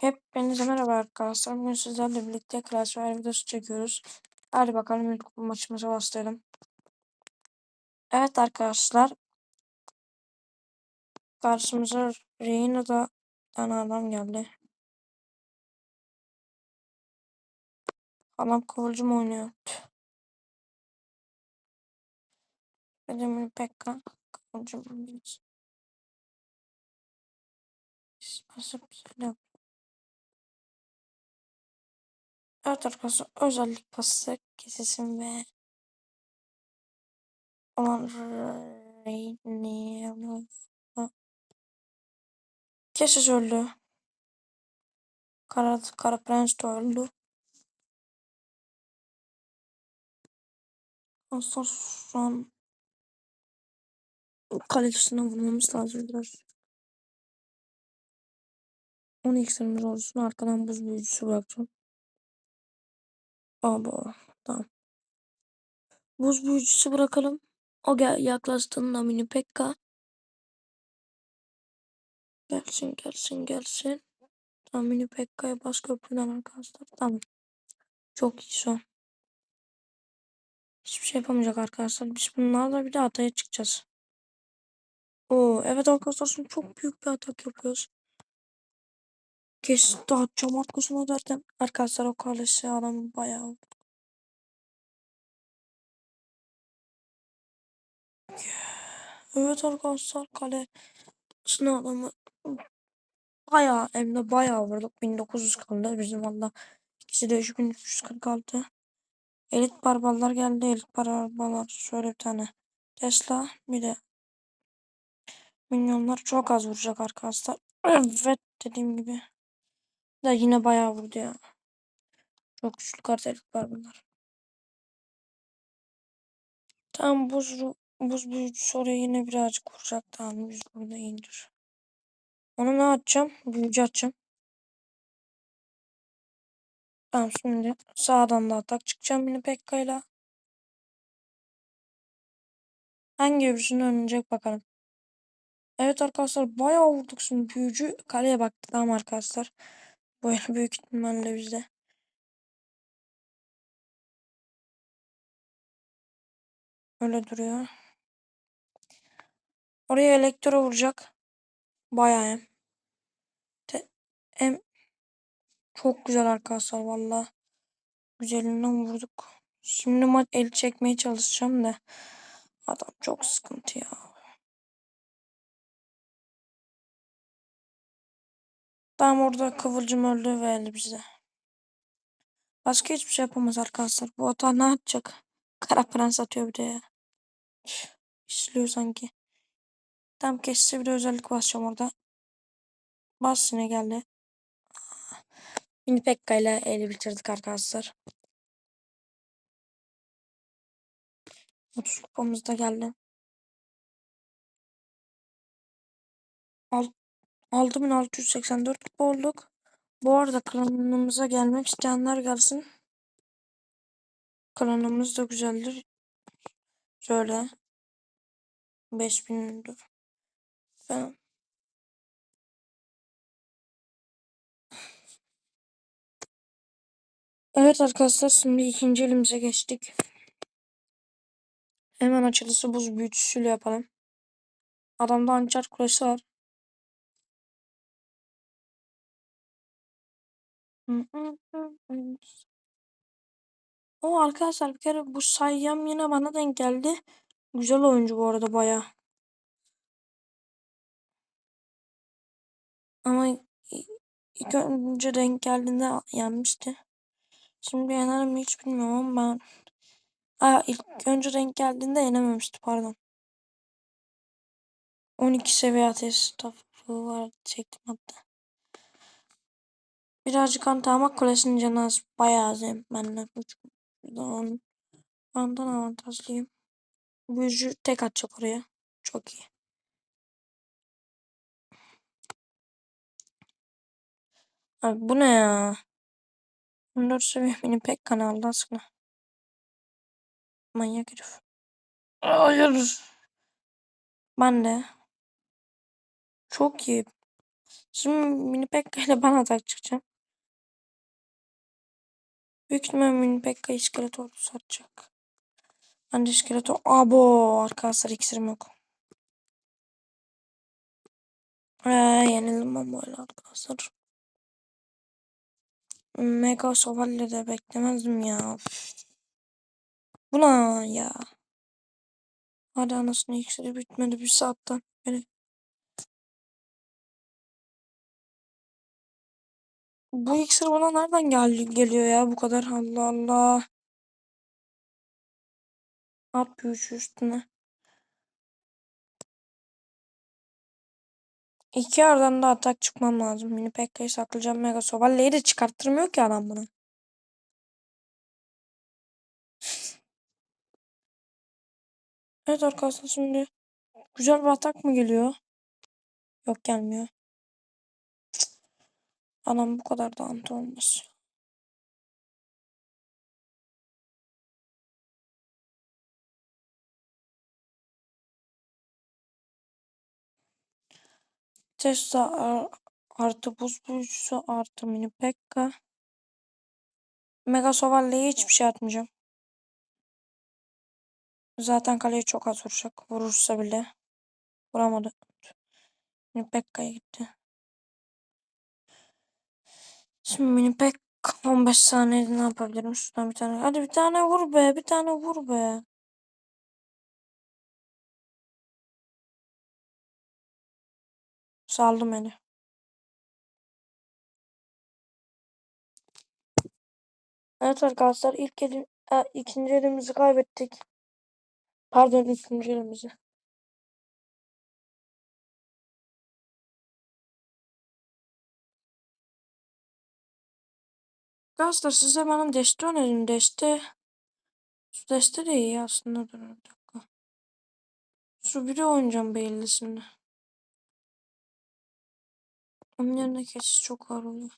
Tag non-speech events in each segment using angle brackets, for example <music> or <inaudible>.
Hepinize merhaba arkadaşlar. Bugün sizlerle birlikte Clash Royale videosu çekiyoruz. Hadi bakalım ilk maçımıza başlayalım. Evet arkadaşlar. Karşımıza Reyna'da tane adam geldi. Adam kıvılcım oynuyor. Benim Pekka kıvılcım oynuyor. Basıp söyle. Evet arkadaşlar özellik pası kesesim ve olan Kesis öldü. Kara, Kara Prens de öldü. Aslında şu an kalesine vurmamız lazım biraz. 10 iksirimiz olsun. Arkadan buz büyücüsü bırakacağım. Aba. Tamam. Buz büyücüsü bırakalım. O gel yaklaştığında mini pekka. Gelsin gelsin gelsin. Tamam mini pekka'ya bas köprüden arkadaşlar. Tamam. Çok iyi an. Hiçbir şey yapamayacak arkadaşlar. Biz bunlarla bir de ataya çıkacağız. Oo, evet arkadaşlar çok büyük bir atak yapıyoruz. Kesin dağıtacağım arkasına derken arkadaşlar o kalesi adamı bayağı Evet arkadaşlar kale adamı bayağı hem bayağı vurduk. 1900 kaldı bizim valla. İkisi de 3346. Elit barbarlar geldi. Elit barbarlar şöyle bir tane. Tesla bir de minyonlar çok az vuracak arkadaşlar. <clears throat> Evet dediğim gibi. Da yine bayağı vurdu ya. Çok güçlü kart elit barbarlar. Tamam buz, buz büyücüsü oraya yine birazcık vuracak. Tamam biz burada indir. Onu ne atacağım? Büyücü atacağım. Tamam şimdi sağdan da atak çıkacağım yine Pekka'yla. Hangi öbürsünü önecek bakalım. Evet arkadaşlar bayağı vurduk şimdi büyücü kaleye baktı tamam arkadaşlar. Böyle büyük ihtimalle bizde. Öyle duruyor. Oraya elektro vuracak. Bayağı hem. Te, hem çok güzel arkadaşlar valla. Güzelinden vurduk. Şimdi maç el çekmeye çalışacağım da. Adam çok sıkıntı ya. Tam orada kıvılcım öldü ve öldü bize. Başka hiçbir şey yapamaz arkadaşlar. Bu hata ne yapacak? Kara prens atıyor bir de ya. İşliyor sanki. Tam kesse bir de özellik basacağım orada. Bas yine geldi. Mini Pekka ile eli bitirdik arkadaşlar. 30 kupamız da geldi. 6684 kupa olduk. Bu arada klanımıza gelmek isteyenler gelsin. Klanımız da güzeldir. Şöyle. 5000 ben Evet arkadaşlar şimdi ikinci elimize geçtik. Hemen açılışı buz büyütüsüyle yapalım. Adamda hançer kulesi var. O arkadaşlar bir kere bu Sayyam yine bana denk geldi. Güzel oyuncu bu arada baya. Ama ilk önce denk geldiğinde yenmişti. Şimdi yener mi hiç bilmiyorum ama ben Aa, ilk önce denk geldiğinde yenememişti pardon. 12 seviye ateş stafı var çektim hatta. Birazcık antrenman kulesinin canı az. Bayağı az benden. Şuradan ondan avantajlıyım. Büyücü tek atacak oraya. Çok iyi. Abi bu ne ya? 14 seviye benim pek kanalda aslında. Manyak herif. Hayır. Ben de. Çok iyi. Şimdi mini Pekka <laughs> ile ben atak çıkacağım. Büyük ihtimal mini Pekka iskelet ordusu atacak. Ben de iskelet Abo arkadaşlar iksirim yok. Ee, yenildim ben böyle arkadaşlar. Mega şövalye de beklemezdim ya. Buna ya. Hadi anasını iksiri bitmedi bir saatten beri. Bu iksir bana nereden gel geliyor ya bu kadar Allah Allah. At büyücü üstüne. İki yerden de atak çıkmam lazım. Mini Pekka'yı saklayacağım. Mega Sovalle'yi de çıkarttırmıyor ki adam bana. <laughs> Evet arkadaşlar şimdi güzel bir atak mı geliyor? Yok gelmiyor. Adam bu kadar da ant olmaz. Tesla artı buz büyücüsü artı mini Pekka. Mega Sovalle'ye hiçbir şey atmayacağım. Zaten kaleyi çok az vuracak. Vurursa bile. Vuramadı. Mini Pekka'ya gitti. Şimdi mini Pekka 15 saniyede ne yapabilirim? Şuradan bir tane. Hadi bir tane vur be. Bir tane vur be. Saldım beni. Evet arkadaşlar ilk elim, e, ikinci elimizi kaybettik. Pardon üçüncü elimizi. Arkadaşlar size benim deste önerim. Deste şu deste de iyi aslında. Dur bir dakika. Şu biri oynayacağım bellisinde. Onun yerine keçiz çok ağır oluyor.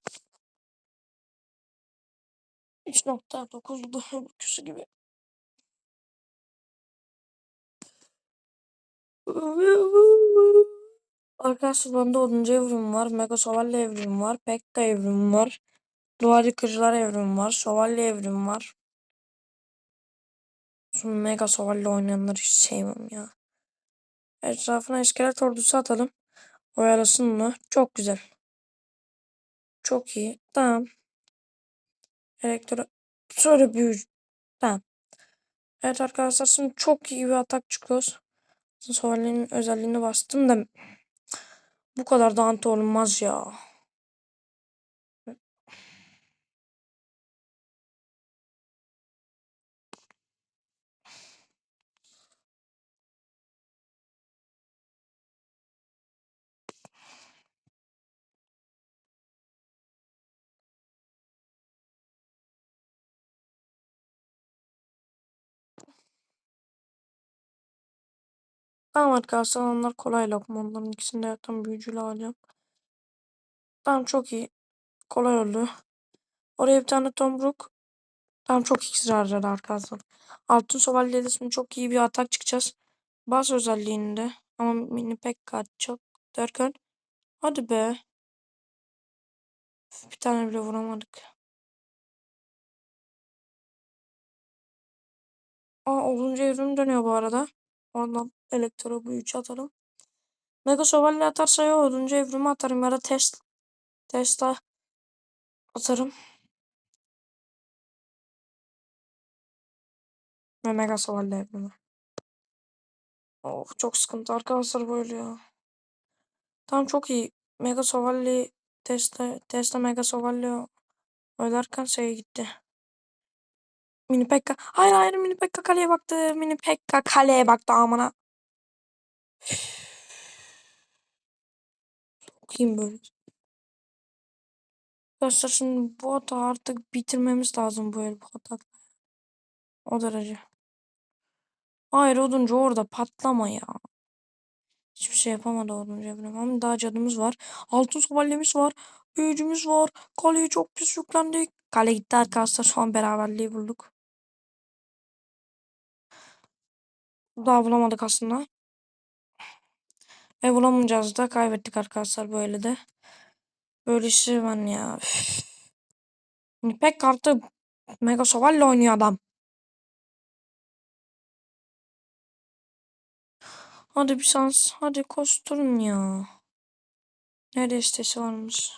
3.9 daha öbürküsü gibi. Arkadaşlar bende 10. evrim var. Mega Şövalye evrim var. Pekka evrim var. Duvar yıkıcılar evrim var. Şövalye evrim var. Şu Mega Şövalye oynayanları hiç sevmem ya. Etrafına iskelet ordusu atalım. Oyalasın mı? Çok güzel. Çok iyi. Tamam. Elektro... Sonra büyücü. Tamam. Evet arkadaşlar şimdi çok iyi bir atak çıkıyoruz. Şövalyenin özelliğini bastım da bu kadar da anti olmaz ya. Tamam arkadaşlar onlar kolay lokma. Onların ikisini de yatan büyücüyle alacağım. Tamam çok iyi. Kolay oldu. Oraya bir tane tomruk. Tamam çok iksir harcadı arkadaşlar. Altın şövalyeyle şimdi çok iyi bir atak çıkacağız. Bas özelliğinde. Ama mini pek kaçacak derken. Hadi be. Bir tane bile vuramadık. Aa 10. evrim dönüyor bu arada. Oradan elektro büyücü atarım. Mega şövalye atarsa ya 10. evrimi atarım ya da test. Testa atarım. Ve mega şövalye evrimi. Of çok sıkıntı arkadaşlar böyle ya. Tamam çok iyi. Mega şövalye testa, testa mega şövalye oynarken şeye gitti. Mini Pekka. Hayır hayır Mini Pekka kaleye baktı. Mini Pekka kaleye baktı amına. Okuyayım böyle. Arkadaşlar şimdi bu hata artık bitirmemiz lazım bu el bu hata. O derece. Hayır oduncu orada patlama ya. Hiçbir şey yapamadı oduncu evrim. Ama daha cadımız var. Altın şövalyemiz var. Büyücümüz var. Kaleye çok pis yüklendik. Kale gitti arkadaşlar. Şu an beraberliği bulduk. Daha bulamadık aslında. Ve bulamayacağız da kaybettik arkadaşlar böyle de. Böyle şey ben ya. Üf. İpek kartı Mega Soval'le oynuyor adam. Hadi bir şans. Hadi koşturun ya. Ne destesi varmış.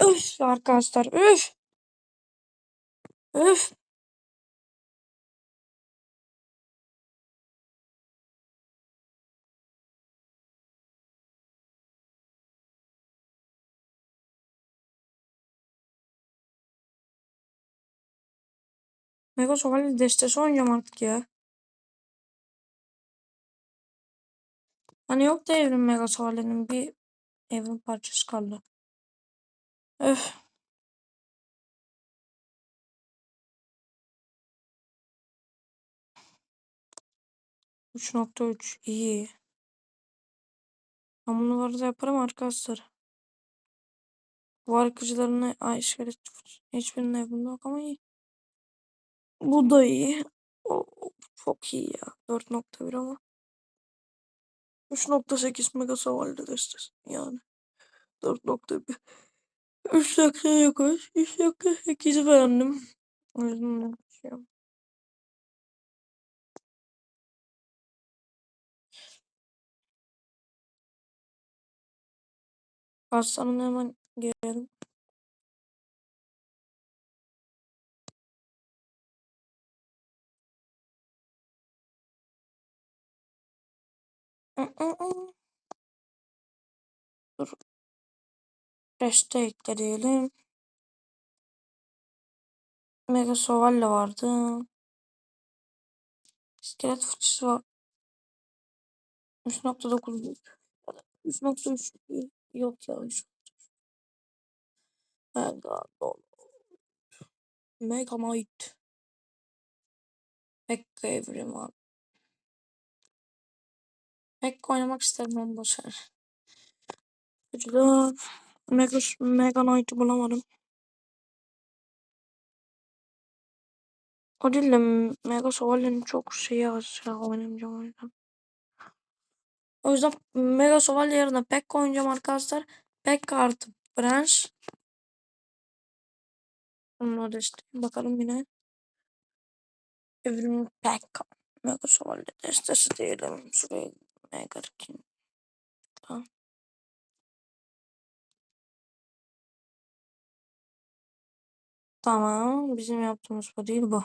Üf arkadaşlar üf. Üf. Mega Soval'le destesi oynayacağım artık ya. Hani yok da evrim Mega Soval'lerin bir evrim parçası kaldı. Öf. Üç nokta üç iyi. Ben bunu arada yaparım arkadaşlar. Bu arkadaşlarına ay evrimde yok ama iyi. Bu da iyi. O, çok iyi ya. 4.1 ama. 3.8 mega savalde destesi yani. 4.1. 3 dakika yakış. 3 dakika 8'i beğendim. O yüzden de şey. Hastanın hemen gelelim. Dur. Reste ekleyelim. Mega Soval'le vardı. İskelet fıçısı var. 3.9 3.3 yok ya. Mega Mega Knight. Pekka evrim abi. Pekka oynamak isterim onu boşver. Çocuklar. Mega, Mega Knight'ı bulamadım. O değil de Mega Soval'in çok şeyi az ya oynamayacağım o yüzden. O yüzden Mega Soval yerine Pekka oynayacağım arkadaşlar. Pekka artı Branch. Onun desteği. Bakalım yine. Evrim Pekka. Mega Soval'de destesi diyelim. Şuraya Mega King. Tamam. Tamam. Bizim yaptığımız bu değil bu.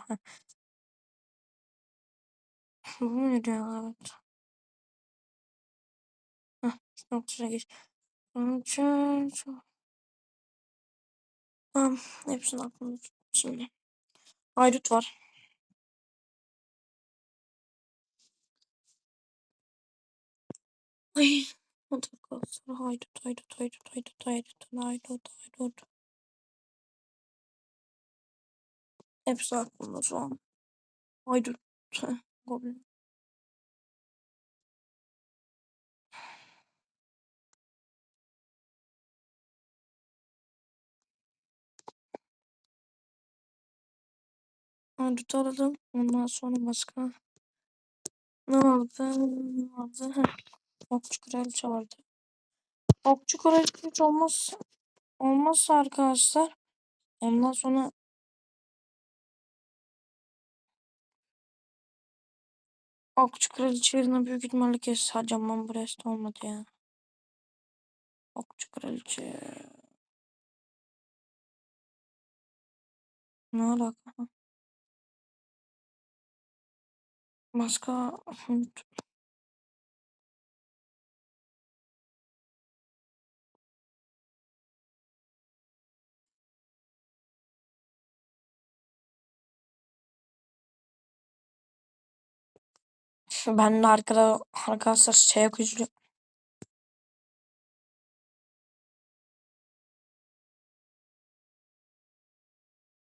bu mu diyor? Evet. Heh. Noktasına geç. Tamam. Hepsini aklımda tut şimdi. Haydut var. Ay. Hadi arkadaşlar. Haydut, haydut, haydut, haydut, haydut, haydut, haydut. Hepsi aklımda şu an. Haydut. Goblin. Haydut aradım. Ondan sonra başka. Ne vardı? Ne vardı? Okçu kraliçe vardı. Okçu kraliçe olmaz. Olmazsa arkadaşlar. Ondan sonra Okçu kraliçe yerine büyük ihtimalle kes harcamam bu rest olmadı ya. Okçu kraliçe. Ne alaka? Başka <laughs> ben de arkada arkadaşlar şey okuyucu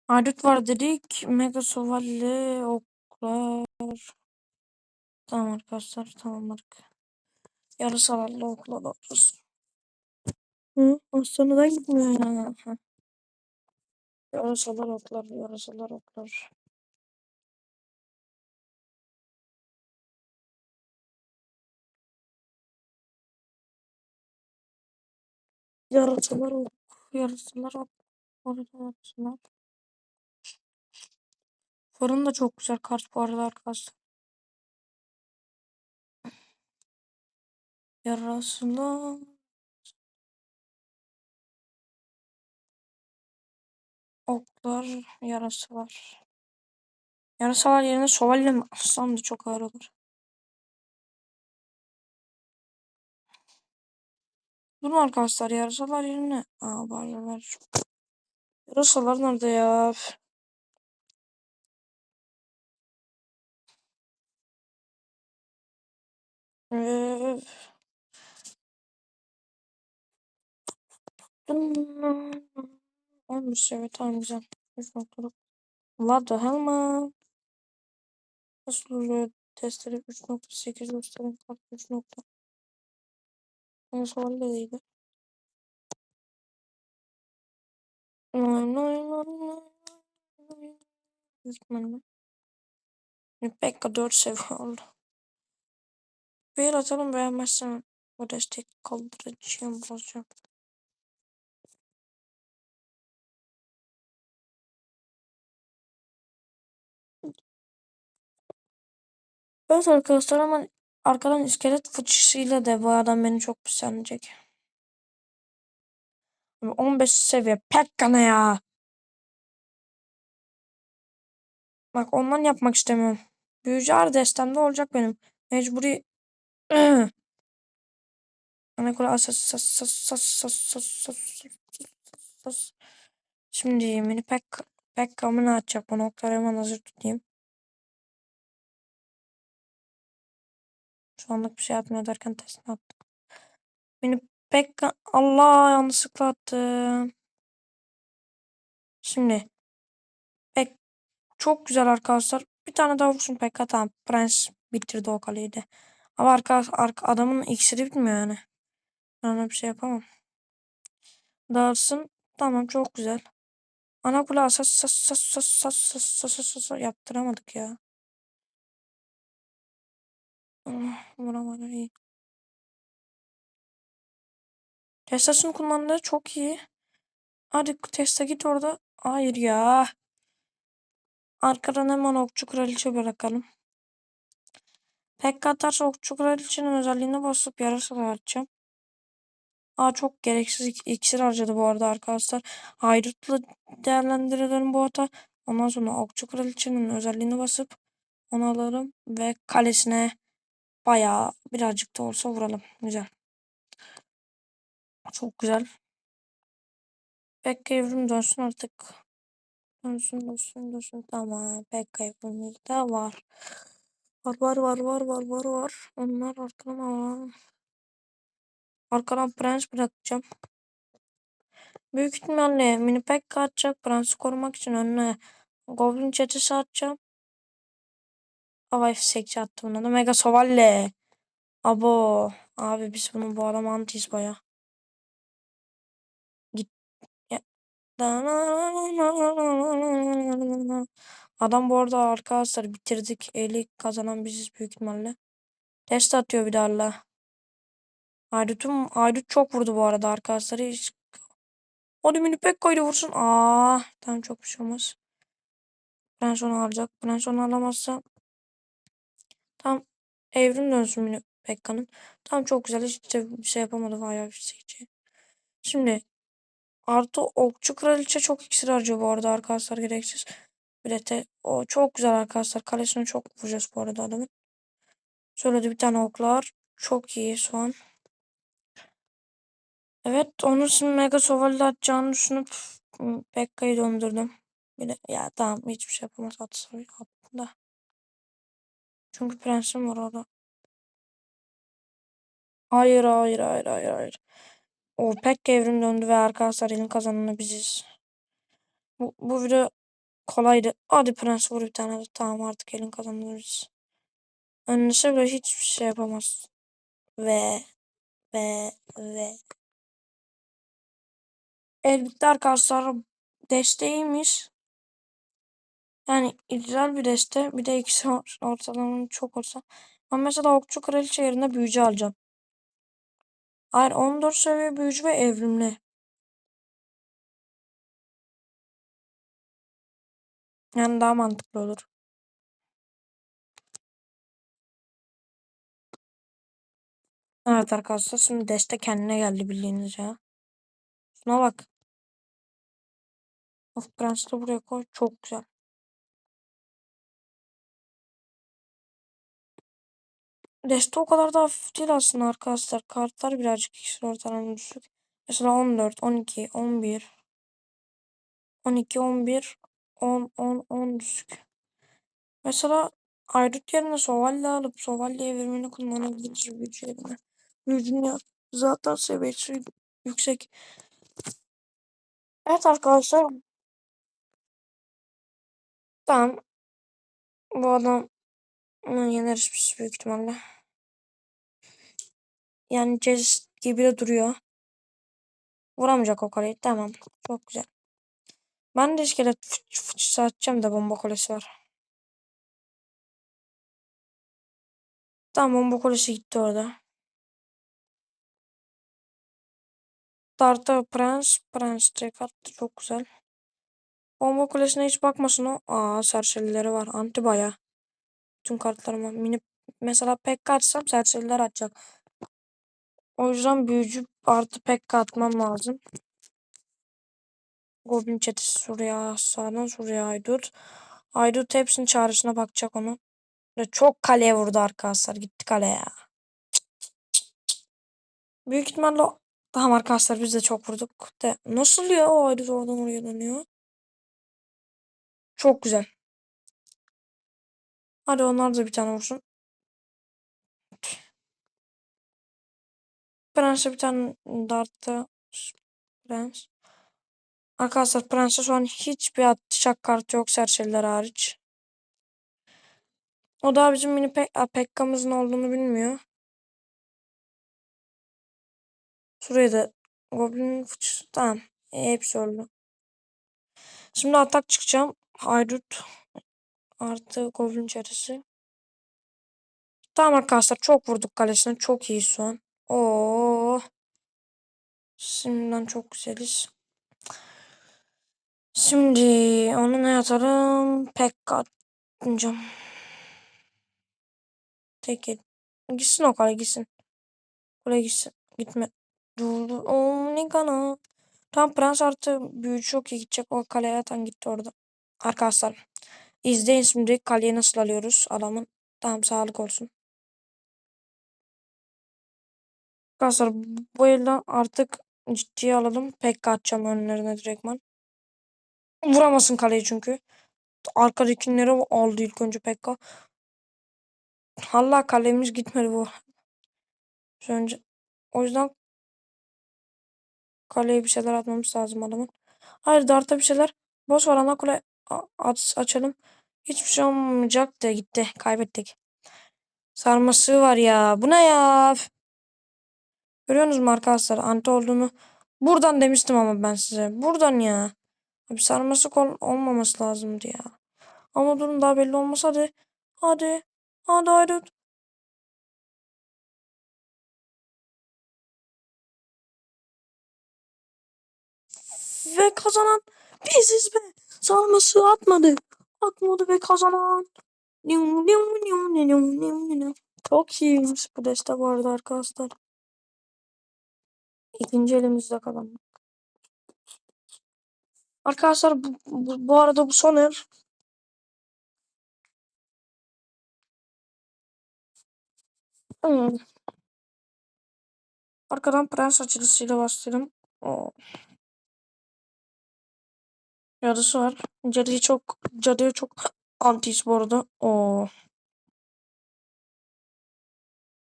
Haydut var dedik. Mega Sovalli oklar. Tamam arkadaşlar tamam arkadaşlar. Yarısalarla oklar olacağız. Hı? Hastaneden gitmiyor. Yarasalar oklar, yarasalar oklar. Yarasalar olduk. Yarasalar. Orada yarasalar. Fırın da çok güzel kart bu arada arkadaşlar. Yarasalar. Oklar, yarasalar. Yarasalar yerine şövalye mi alsam da çok ağır olur. Durun arkadaşlar yarasalar yerine. Aa baryalar. Yarasalar nerede ya? Üf. 11 seviye tamam güzel. 3 noktalık. What the? Nasıl oluyor? Testleri 3.8 gösterim kart 3 nokta. Konsolideydi. Gözükmedi. Rebecca 4 seviye oldu. Bir atalım beğenmezsen o destek kaldıracağım bozacağım. Evet arkadaşlar ama Arkadan iskelet fıçısıyla de bu adam beni çok pisenecek. 15 seviye. Pekkana ya. Bak ondan yapmak istemiyorum. Büyücü ağrı destemde olacak benim. Mecburi. <clears throat> Anakola asas sas sas sas sas sas sas sas. Şimdi mini pek pek kamını açacak. Bu noktaları hemen hazır tutayım. Şu anlık bir şey yapmıyor derken testini attım. Mini pek Allah yanlışlıkla attım. Şimdi pek çok güzel arkadaşlar. Bir tane daha vursun pek tamam. Prens bitirdi o kaleyi de. Ama arka, arka adamın iksiri bitmiyor yani. Ben ona bir şey yapamam. Dağılsın. Tamam çok güzel. Ana kulağı sas sas sas sas sas sas sas sas yaptıramadık ya. Vuramadı iyi. Testasını kullandığı çok iyi. Hadi testa git orada. Hayır ya. Arkadan hemen okçu kraliçe bırakalım. Pekka atarsa okçu kraliçenin özelliğine basıp yarasa atacağım. Aa çok gereksiz ik- iksir harcadı bu arada arkadaşlar. Haydutla değerlendirelim bu hata. Ondan sonra okçu kraliçenin özelliğine basıp onu alalım ve kalesine bayağı birazcık da olsa vuralım. Güzel. Çok güzel. Pekka evrim dönsün artık. Dönsün dönsün dönsün. Tamam. Pekka evrimiz de var. Var var var var var var var. Onlar arkadan alalım. Arkadan prens bırakacağım. Büyük ihtimalle mini pekka atacak. Prensi korumak için önüne goblin çetesi atacağım. Hava F8 attı buna da. Mega Sovalle. Abo. Abi biz bunu bu adam antiyiz baya. Git. Adam bu arada arkadaşlar bitirdik. Eli kazanan biziz büyük ihtimalle. Test atıyor bir daha Allah. Haydut'um, Haydut çok vurdu bu arada arkadaşlar. Hiç... Hadi mini pek koydu vursun. Aa, tamam çok bir şey olmaz. Prens onu alacak. Prens onu alamazsa tam evrim dönsün Pekka'nın. Tamam çok güzel. Hiç de bir şey yapamadı. Bayağı bir şey. Şimdi artı okçu kraliçe çok iksir harcıyor bu arada arkadaşlar gereksiz. Bir de o çok güzel arkadaşlar. Kalesine çok vuracağız bu arada adamın. Söyledi bir tane oklar. Çok iyi şu an. Evet onun şimdi Mega Soval'de atacağını düşünüp Pekka'yı döndürdüm. Bir de ya tamam hiçbir şey yapamaz atsa attı Çünkü prensim var orada. Hayır hayır hayır hayır hayır. O Pekka evrim döndü ve arkadaşlar elin kazananı biziz. Bu, bu video kolaydı. Hadi prens vur bir tane. Tamam artık elin kazananı biziz. Önüse bile hiçbir şey yapamaz. Ve ve ve El bitti arkadaşlar. Desteğiymiş. Yani güzel bir deste. Bir de ikisi ortalamanın çok olsa. Ama mesela okçu kraliçe yerine büyücü alacağım. Hayır 14 seviye büyücü ve evrimli. Yani daha mantıklı olur. Evet arkadaşlar şimdi deste kendine geldi bildiğiniz ya. Şuna bak. Of Prens'i buraya koy. Çok güzel. Deste o kadar da hafif değil aslında arkadaşlar. Kartlar birazcık iksir ortalama düşük. Mesela 14, 12, 11, 12, 11, 10, 10, 10 düşük. Mesela ayrıt yerine Sovalye alıp Sovalye evrimini kullanabiliriz büyücü yerine. Ya zaten seviyesi yüksek. Evet arkadaşlar. Tamam. Bu adam yeneriz biz büyük ihtimalle. Yani Cez gibi de duruyor. Vuramayacak o kaleyi. Tamam. Çok güzel. Ben de iskelet fıç fıç satacağım da bomba kulesi var. Tamam bomba kulesi gitti orada. Darta Prens. Prens tek attı. Çok güzel. Bomba kulesine hiç bakmasın o. Aa serserileri var. Anti baya. Tüm kartlarıma. Mini mesela pek atsam serseriler atacak. O yüzden büyücü artı pek atmam lazım. Goblin çetesi Surya sağdan Surya Aydut. Aydut hepsinin çağrısına bakacak onu. Çok kaleye vurdu arkadaşlar. Gitti kaleye. Büyük ihtimalle tamam arkadaşlar biz de çok vurduk. De nasıl ya o Aydut oradan oraya dönüyor. Çok güzel. Hadi onlar da bir tane vursun. Prens'e bir tane dartta Prens. Arkadaşlar Prens'e şu an hiçbir atacak kartı yok serseriler hariç. O da bizim mini pek Pekka'mızın olduğunu bilmiyor. Şuraya da Goblin fıç. Tamam. E, hepsi öldü. Şimdi atak çıkacağım. Haydut artı Goblin çaresi. Tamam arkadaşlar çok vurduk kalesine. Çok iyi an. Oo. Şimdiden çok güzeliz. Şimdi onu ne atarım? Pekka atacağım. Tek el. Gitsin o kale gitsin. Kule gitsin. Gitme. Dur dur. Oo ne kana. Tam prens artı büyücü çok iyi gidecek. O kaleye atan gitti orada. Arkadaşlar. İzleyin şimdi kaleye nasıl alıyoruz adamın. Tamam sağlık olsun. Arkadaşlar bu elden artık ciddiye alalım. Pek atacağım önlerine direktman. Vuramasın kaleyi çünkü. Arkadakileri aldı ilk önce Pekka. Allah kalemiz gitmedi bu. Önce. O yüzden kaleye bir şeyler atmamız lazım adamın. Hayır darta bir şeyler. Boş var ana kule aç, açalım. Hiçbir şey olmayacak da gitti. Kaybettik. Sarması var ya. Bu ne ya? Görüyorsunuz mu arkadaşlar? Anti olduğunu. Buradan demiştim ama ben size. Buradan ya. Abi sarması ol olmaması lazımdı ya. Ama durum daha belli olmasa hadi. Hadi. Hadi hadi. Ve kazanan biziz be. Sarması atmadı. Atmadı ve kazanan. Çok iyiymiş bu deste bu arada arkadaşlar. İkinci elimizde kalan. Arkadaşlar bu, bu, bu arada bu son el. Hmm. Arkadan prens açılışıyla başlayalım. Oo. Cadısı var. Cadıyı çok cadıya çok antiyiz bu arada. Oo.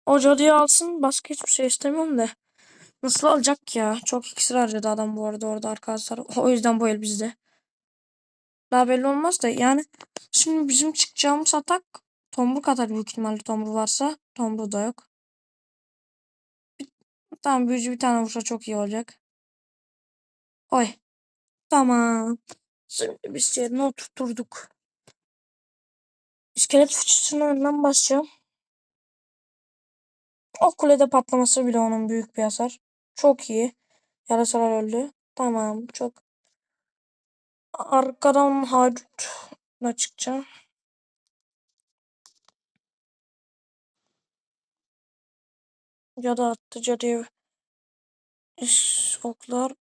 O cadıyı alsın. Başka hiçbir şey istemiyorum da. Nasıl alacak ya? Çok iksir harcadı adam bu arada orada arkadaşlar. O yüzden bu el bizde. Daha belli olmaz da yani şimdi bizim çıkacağımız atak tomruk atar büyük ihtimalle tomru varsa. Tomru da yok. Tamam büyücü bir tane vursa çok iyi olacak. Oy. Tamam. Şimdi biz yerine oturturduk. İskelet fıçısına önden basacağım. O kulede patlaması bile onun büyük bir hasar. Çok iyi. Yarasalar öldü. Tamam çok. Arkadan Haydut Buna çıkacağım. Cadı attı. Cadıya İş, oklar.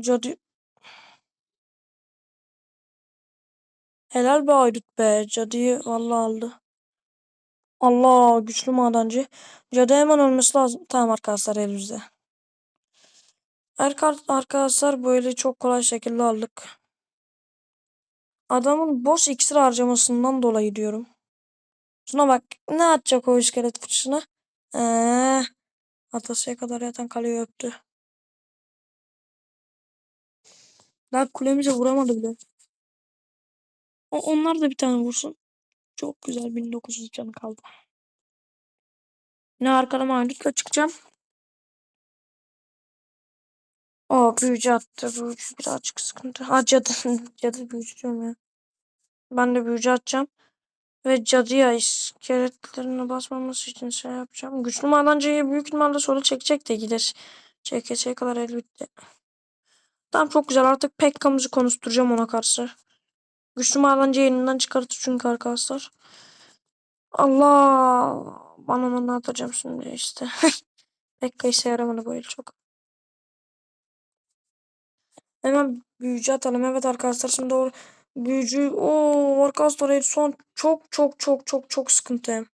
Cadı. Helal be Aydut be. Cadıyı vallahi aldı. Allah güçlü madenci. Cadı hemen ölmesi lazım. Tamam arkadaşlar elimizde. Arka- Arkadaşlar böyle çok kolay şekilde aldık. Adamın boş iksir harcamasından dolayı diyorum. Şuna bak. Ne atacak o iskelet fıçısına? Eee. Atasıya kadar yatan kaleyi öptü. Daha kulemize vuramadı bile. Onlar da bir tane vursun. Çok güzel 1900 canı kaldı. Ne arkada mağlupla çıkacağım. O büyücü attı. Büyücü birazcık sıkıntı. Ha cadı. <laughs> cadı büyücü diyorum ya. Ben de büyücü atacağım. Ve cadıya iskeletlerine basmaması için şey yapacağım. Güçlü madenciyi büyük ihtimalle sola çekecek de gider. Çekeceğe kadar el bitti. Tamam çok güzel artık Pekka'mızı konuşturacağım ona karşı. Güçlü madenci elinden çıkartır çünkü arkadaşlar. Allah. Bana onu atacağım şimdi işte. <laughs> Pekka işe yaramadı bu el çok. Hemen büyücü atalım. Evet arkadaşlar şimdi doğru. Büyücü. o arkadaşlar el son çok çok çok çok çok sıkıntı.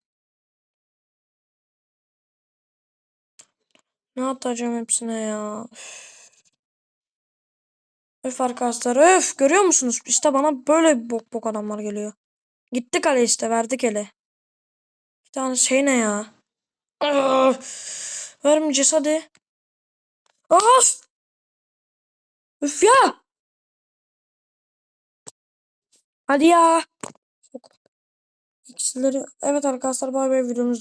Ne atacağım hepsine ya. Üf. Öf arkadaşlar öf görüyor musunuz? İşte bana böyle bok bok adamlar geliyor. Gitti kale işte verdik ele. Bir tane şey ne ya? Öf. Vermeyeceğiz hadi. Of! Üf ya! Hadi ya. İkisileri evet arkadaşlar bay bay videomuz